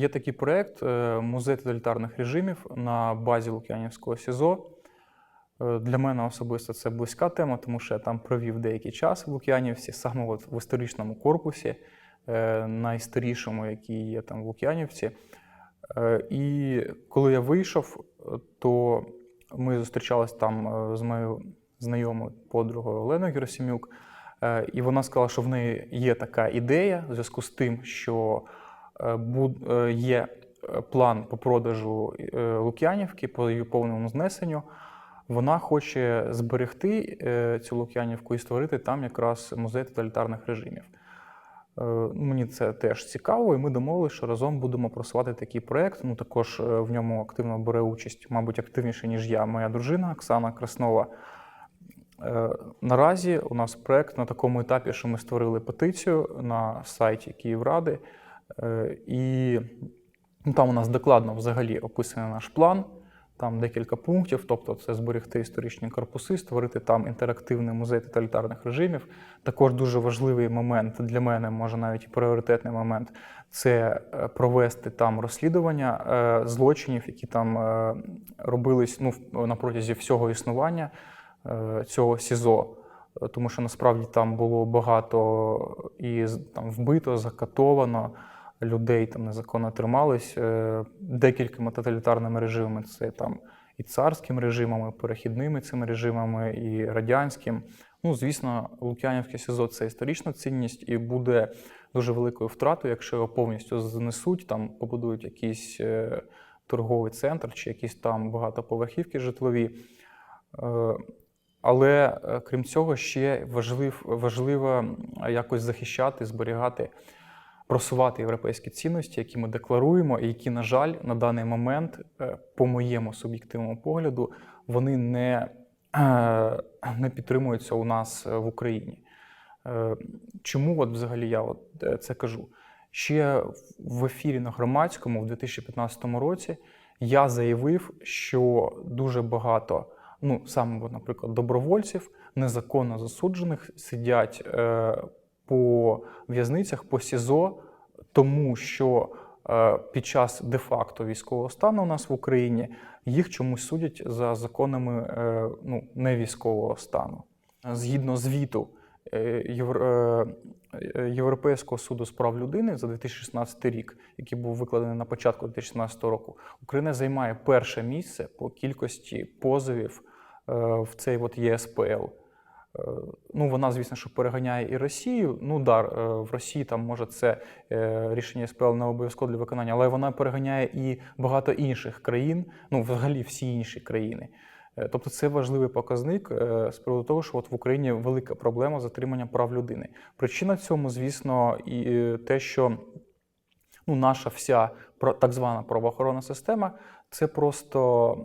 є такий проєкт е, Музей тоталітарних режимів на базі Лук'янівського СІЗО. Е, Для мене особисто це близька тема, тому що я там провів деякий час в Лук'янівці, саме от в історичному корпусі, е, найстарішому, який є там в Лук'янівці. І коли я вийшов, то ми зустрічалися там з моєю знайомою подругою Оленою Герасимюк. І вона сказала, що в неї є така ідея в зв'язку з тим, що є е, план по продажу е, Лук'янівки, по її повному знесенню. Вона хоче зберегти е, цю Лук'янівку і створити там якраз музей тоталітарних режимів. Е, Мені це теж цікаво, і ми домовилися, що разом будемо просувати такий проєкт. Ну також е, в ньому активно бере участь, мабуть, активніше, ніж я, моя дружина Оксана Краснова. Е, Наразі у нас проєкт на такому етапі, що ми створили петицію на сайті Київради, Е, і ну, там у нас докладно взагалі описаний наш план. Там декілька пунктів, тобто це зберегти історичні корпуси, створити там інтерактивний музей тоталітарних режимів. Також дуже важливий момент для мене, може навіть і пріоритетний момент, це е, провести там розслідування е, злочинів, які там е, робились ну, на протязі всього існування е, цього СІЗО. Е, Тому що насправді там було багато і там вбито, закатовано людей там незаконно тримались е, декількома тоталітарними режимами. Це там і царським режимом, і перехідними цими режимами, і радянським. Ну, звісно, Лук'янівське СІЗО це історична цінність і буде дуже великою втратою, якщо його повністю знесуть, там побудують якийсь е, торговий центр чи якісь там багатоповерхівки житлові. Е, але крім цього, ще важлив, важливо якось захищати, зберігати, просувати європейські цінності, які ми декларуємо, і які, на жаль, на даний момент, е, по моєму суб'єктивному погляду, вони не, е, не підтримуються у нас е, в Україні. Чому от взагалі я от це кажу? Ще в ефірі на громадському в 2015 році я заявив, що дуже багато, ну саме, наприклад, добровольців, незаконно засуджених, сидять по в'язницях, по СІЗО, тому що е, під час де-факто військового стану у нас в Україні їх чомусь судять за законами е, ну, не військового стану. Згідно звіту е, Європейського суду з прав людини за 2016 рік, який був викладений на початку 2016 року, Україна займає перше місце по кількості позовів в цей от ЄСПЛ. Е, Ну, вона, звісно, що переганяє і Росію. Ну, да, е, в Росії там може це е, рішення СПЛ не обов'язково для виконання, але вона переганяє і багато інших країн, ну, взагалі всі інші країни. Тобто це важливий показник з приводу того, що от в Україні велика проблема з затриманням прав людини. Причина цьому, звісно, і те, що ну, наша вся так звана правоохоронна система це просто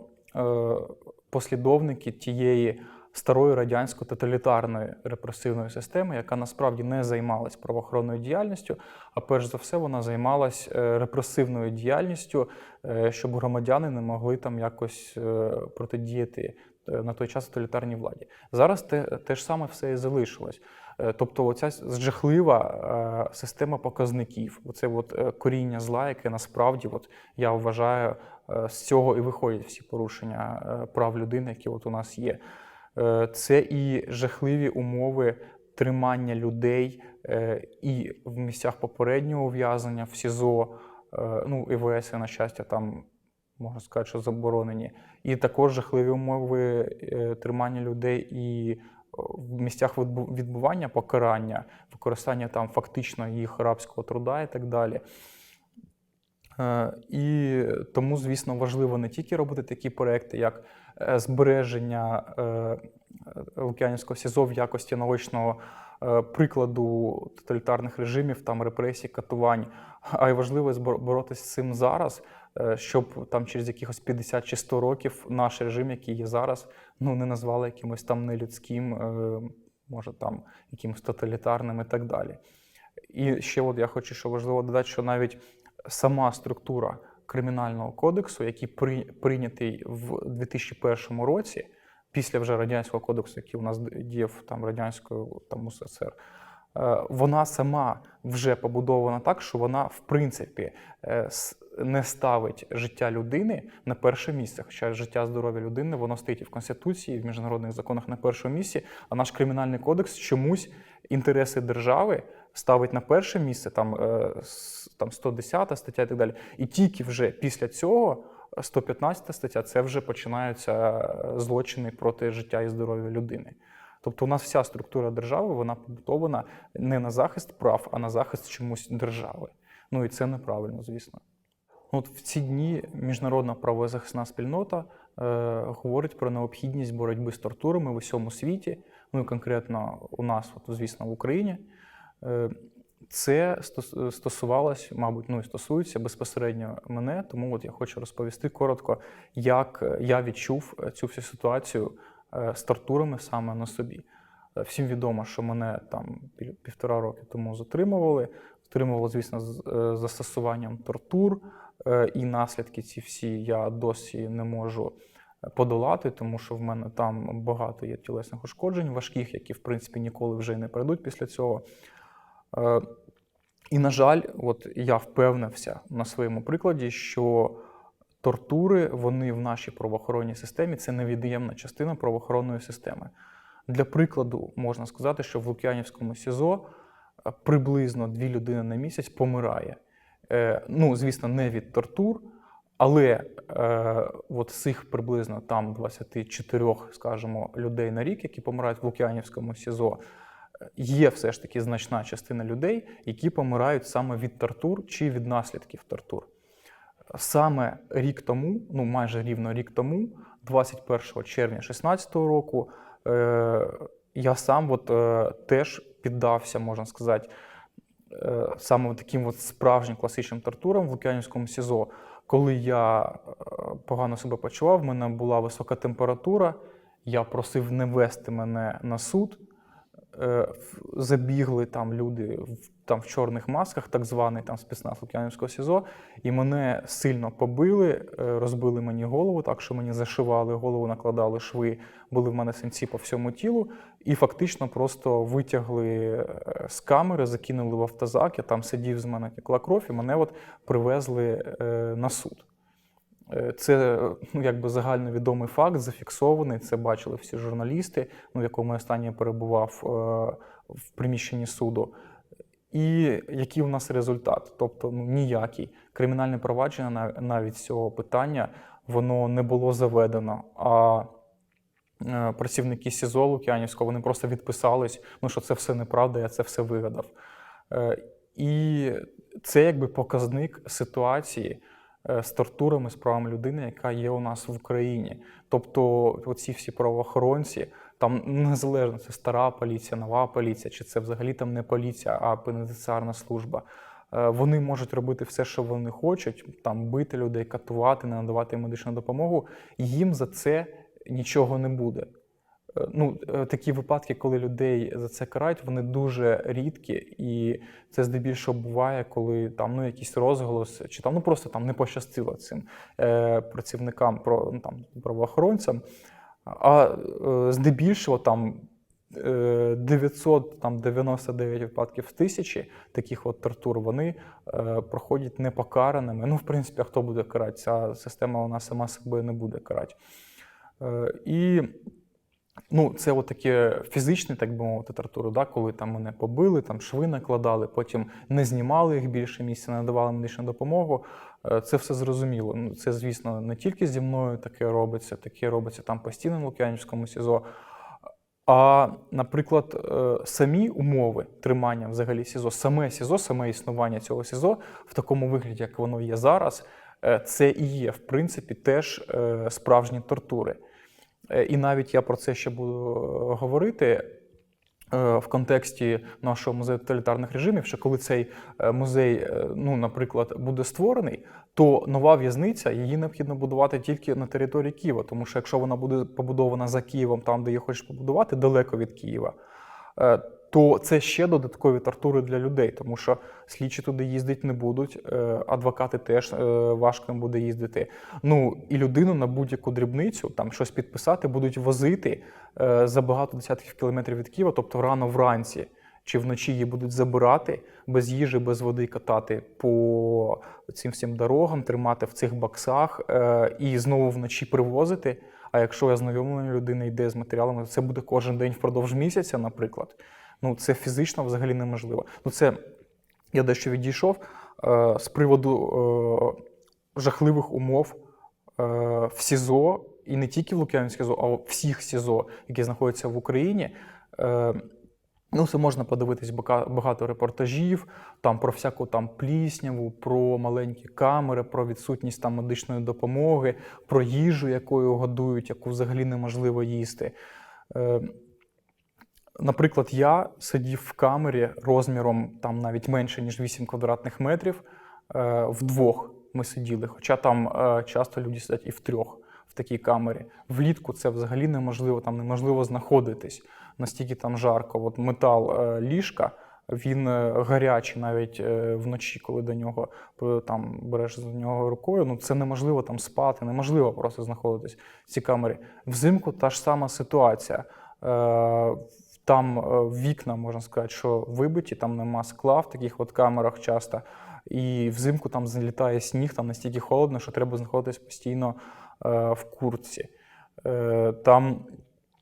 послідовники тієї старої радянської тоталітарної репресивної системи, яка насправді не займалась правоохоронною діяльністю, а перш за все вона займалась е, репресивною діяльністю, е, щоб громадяни не могли там якось е, протидіяти на той час тоталітарній владі. Зараз те, те ж саме все і залишилось. Тобто, оця жахлива система показників, оце от коріння зла, яке насправді, от я вважаю, з цього і виходять всі порушення прав людини, які от у нас є. Е, Це і жахливі умови тримання людей е, і в місцях попереднього ув'язнення, в СІЗО, е, ну, ІВС, на щастя, там можна сказати, що заборонені. І також жахливі умови тримання людей і в місцях відбування покарання, використання там фактично їх рабського труда і так далі. І тому, звісно, важливо не тільки робити такі проекти, як збереження е, Лук'янівського СІЗО в якості наочного е, прикладу тоталітарних режимів, там репресій, катувань, а й важливо боротися з цим зараз, е, щоб там через якихось 50 чи 100 років наш режим, який є зараз, ну не назвали якимось там нелюдським, е, може там якимось тоталітарним і так далі. І ще от я хочу, що важливо додати, що навіть сама структура кримінального кодексу, який при, прийнятий в 2001 році, після вже радянського кодексу, який у нас діяв там радянською там УССР, е, вона сама вже побудована так, що вона в принципі е, не ставить життя людини на перше місце. Хоча життя здоров'я людини воно стоїть і в Конституції, і в міжнародних законах на першому місці. А наш кримінальний кодекс чомусь інтереси держави ставить на перше місце, там, е, там 110 стаття і так далі. І тільки вже після цього 115 стаття це вже починаються е, злочини проти життя і здоров'я людини. Тобто у нас вся структура держави вона побудована не на захист прав, а на захист чомусь держави. Ну і це неправильно, звісно. От в ці дні міжнародна правозахисна спільнота е, говорить про необхідність боротьби з тортурами в усьому світі, ну і конкретно у нас, от, звісно, в Україні. Е, це стосувалось, мабуть, ну і стосується безпосередньо мене, тому от я хочу розповісти коротко, як я відчув е, цю всю ситуацію е, з тортурами саме на собі. Всім відомо, що мене там півтора роки тому затримували. Затримували, звісно, з застосуванням тортур, і наслідки ці всі я досі не можу подолати, тому що в мене там багато є тілесних ушкоджень важких, які в принципі ніколи вже не пройдуть після цього. Е, І, на жаль, от я впевнився на своєму прикладі, що тортури вони в нашій правоохоронній системі це невід'ємна частина правоохоронної системи. Для прикладу, можна сказати, що в Лук'янівському СІЗО е, приблизно дві людини на місяць помирає. Е, Ну, звісно, не від тортур, але е, от з цих приблизно там 24, скажімо, людей на рік, які помирають в Лук'янівському СІЗО, є все ж таки значна частина людей, які помирають саме від тортур чи від наслідків тортур. Саме рік тому, ну майже рівно рік тому, 21 червня 2016 року, е, я сам от, е, теж піддався, можна сказати, е, саме таким от справжнім класичним тортурам в Лук'янівському СІЗО. Коли я е, погано себе почував, в мене була висока температура, я просив не вести мене на суд. Е, Забігли там люди в, там, в чорних масках, так званий там спецназ Лук'янівського СІЗО, і мене сильно побили, е, розбили мені голову, так що мені зашивали голову, накладали шви, були в мене синці по всьому тілу, і фактично просто витягли е, з камери, закинули в автозак. Я там сидів з мене текла кров, і мене от привезли на суд. Е, Це ну, якби загальновідомий факт, зафіксований. Це бачили всі журналісти, ну, в якому я останнє перебував е, в приміщенні суду. І який у нас результат? Тобто ну, ніякий. Кримінальне провадження нав- навіть цього питання воно не було заведено. А е, працівники СІЗО Лук'янівського вони просто відписались, ну, що це все неправда, я це все вигадав. І це якби показник ситуації з тортурами, з правами людини, яка є у нас в Україні. Тобто, оці всі правоохоронці, там незалежно це стара поліція, нова поліція, чи це взагалі там не поліція, а пенітенціарна служба. е, Вони можуть робити все, що вони хочуть, там бити людей, катувати, не надавати медичну допомогу. Їм за це нічого не буде. Ну, е, такі випадки, коли людей за це карають, вони дуже рідкі, і це здебільшого буває, коли там ну якийсь розголос, чи там ну просто там не пощастило цим е, працівникам, про ну, там правоохоронцям. А е, здебільшого там е, 999 випадків з тисячі таких от тортур вони е, проходять непокараними. Ну, в принципі, а хто буде карати? Ця система вона сама себе не буде карати. Е, і Ну, це от таке фізичне, так би мовити, тортури, да, коли там мене побили, там шви накладали, потім не знімали їх більше місця, не надавали медичну допомогу. Е, Це все зрозуміло. Ну, це, звісно, не тільки зі мною таке робиться, таке робиться там постійно в Лук'янівському СІЗО. А, наприклад, е, самі умови тримання взагалі СІЗО, саме СІЗО, саме існування цього СІЗО в такому вигляді, як воно є зараз, е, це і є, в принципі, теж справжні тортури. Е, І навіть я про це ще буду е, говорити е, в контексті нашого музею тоталітарних режимів, що коли цей музей, ну, наприклад, буде створений, то нова в'язниця її необхідно будувати тільки на території Києва, тому що якщо вона буде побудована за Києвом, там, де її хочеш побудувати, далеко від Києва. То це ще додаткові тортури для людей, тому що слідчі туди їздити не будуть, е, адвокати теж е, важко їм буде їздити. Ну і людину на будь-яку дрібницю там щось підписати будуть возити е, за багато десятків кілометрів від Києва, тобто рано вранці. чи вночі її будуть забирати без їжі, без води катати по цим всім дорогам, тримати в цих боксах е, і знову вночі привозити. А якщо ознайомлена людина йде з матеріалами, то це буде кожен день впродовж місяця, наприклад. Ну це фізично взагалі неможливо. Ну це я дещо відійшов е, з приводу е, жахливих умов е, в СІЗО, і не тільки в Лук'янівській СІЗО, а всіх СІЗО, які знаходяться в Україні. Е, Ну, це можна подивитись багато репортажів там про всяку там плісняву, про маленькі камери, про відсутність там медичної допомоги, про їжу, якою годують, яку взагалі неможливо їсти. Е, Наприклад, я сидів в камері розміром там навіть менше, ніж 8 квадратних метрів. Е, Вдвох ми сиділи, хоча там е, часто люди сидять і в трьох такій камері. Влітку це взагалі неможливо, там неможливо знаходитись. Настільки там жарко. От метал е, ліжка, він е, гарячий навіть е, вночі, коли до нього там береш за нього рукою. Ну це неможливо там спати, неможливо просто знаходитись в цій камері. Взимку та ж сама ситуація. Там вікна, можна сказати, що вибиті, там нема скла в таких от камерах часто. І взимку там залітає сніг, там настільки холодно, що треба знаходитись постійно в куртці. Е, там,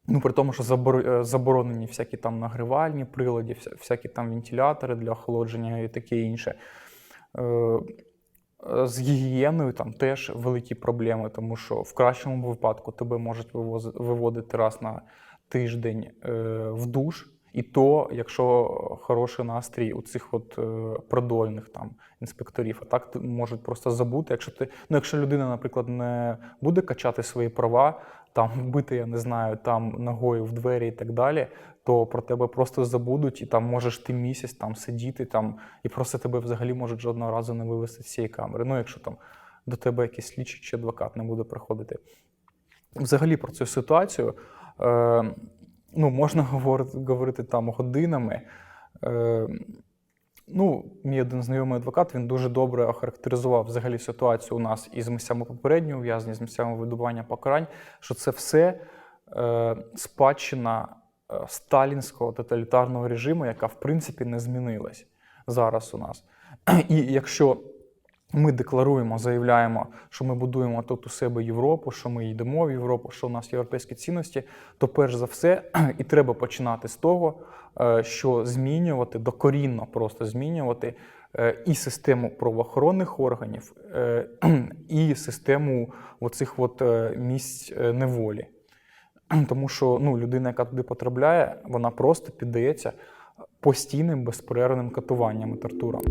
ну, при тому, що е, заборонені всякі там нагрівальні прилади, всякі там вентилятори для охолодження і таке інше. Е, з гігієною там теж великі проблеми, тому що в кращому випадку тебе можуть виводити раз на тиждень е, в душ, і то, якщо хороший настрій у цих от е, продольних там інспекторів, а так можуть просто забути. Якщо ти, ну якщо людина, наприклад, не буде качати свої права, там бити, я не знаю, там ногою в двері і так далі, то про тебе просто забудуть, і там можеш ти місяць там сидіти там, і просто тебе взагалі можуть жодного разу не вивести з цієї камери. Ну, якщо там до тебе якийсь слідчий чи адвокат не буде приходити. Взагалі про цю ситуацію е, ну, можна говорити, говорити там годинами. Е, ну, мій один знайомий адвокат він дуже добре охарактеризував взагалі ситуацію у нас із місцями попереднього ув'язнення, з місцями видобування покарань, що це все е, спадщина е, сталінського тоталітарного режиму, яка в принципі не змінилась зараз у нас. І якщо ми декларуємо, заявляємо, що ми будуємо тут у себе Європу, що ми йдемо в Європу, що у нас європейські цінності, то перш за все і треба починати з того, е, що змінювати докорінно просто змінювати е, і систему правоохоронних органів, е, і систему оцих от місць неволі. Тому що ну, людина, яка туди потрапляє, вона просто піддається постійним безперервним катуванням і тортурам.